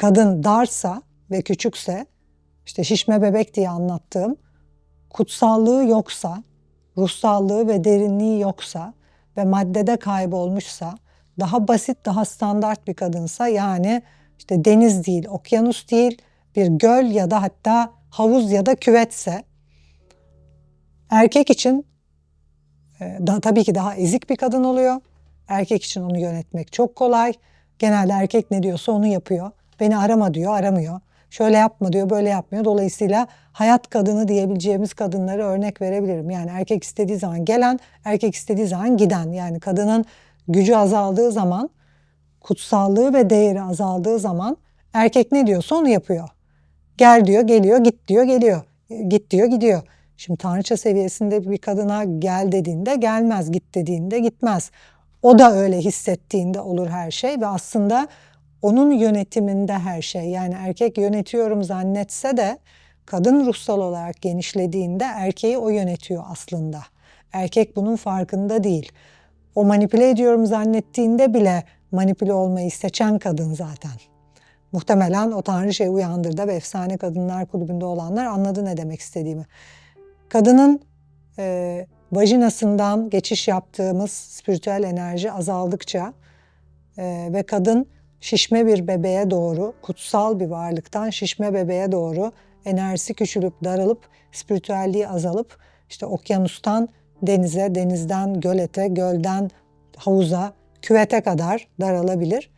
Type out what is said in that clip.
kadın darsa ve küçükse, işte şişme bebek diye anlattığım, kutsallığı yoksa, ruhsallığı ve derinliği yoksa ve maddede kaybolmuşsa, daha basit, daha standart bir kadınsa yani işte deniz değil, okyanus değil, bir göl ya da hatta havuz ya da küvetse erkek için e, da, tabii ki daha ezik bir kadın oluyor. Erkek için onu yönetmek çok kolay. Genelde erkek ne diyorsa onu yapıyor. Beni arama diyor, aramıyor. Şöyle yapma diyor, böyle yapmıyor. Dolayısıyla hayat kadını diyebileceğimiz kadınları örnek verebilirim. Yani erkek istediği zaman gelen, erkek istediği zaman giden. Yani kadının gücü azaldığı zaman, kutsallığı ve değeri azaldığı zaman erkek ne diyorsa onu yapıyor. Gel diyor, geliyor, git diyor, geliyor. Git diyor, gidiyor. Şimdi tanrıça seviyesinde bir kadına gel dediğinde gelmez, git dediğinde gitmez. O da öyle hissettiğinde olur her şey ve aslında onun yönetiminde her şey. Yani erkek yönetiyorum zannetse de kadın ruhsal olarak genişlediğinde erkeği o yönetiyor aslında. Erkek bunun farkında değil. O manipüle ediyorum zannettiğinde bile manipüle olmayı seçen kadın zaten. Muhtemelen o tanrıçayı uyandırdı ve efsane kadınlar kulübünde olanlar anladı ne demek istediğimi. Kadının e, vajinasından geçiş yaptığımız spiritüel enerji azaldıkça e, ve kadın şişme bir bebeğe doğru, kutsal bir varlıktan şişme bebeğe doğru enerjisi küçülüp daralıp, spiritüelliği azalıp işte okyanustan denize, denizden gölete, gölden havuza, küvete kadar daralabilir.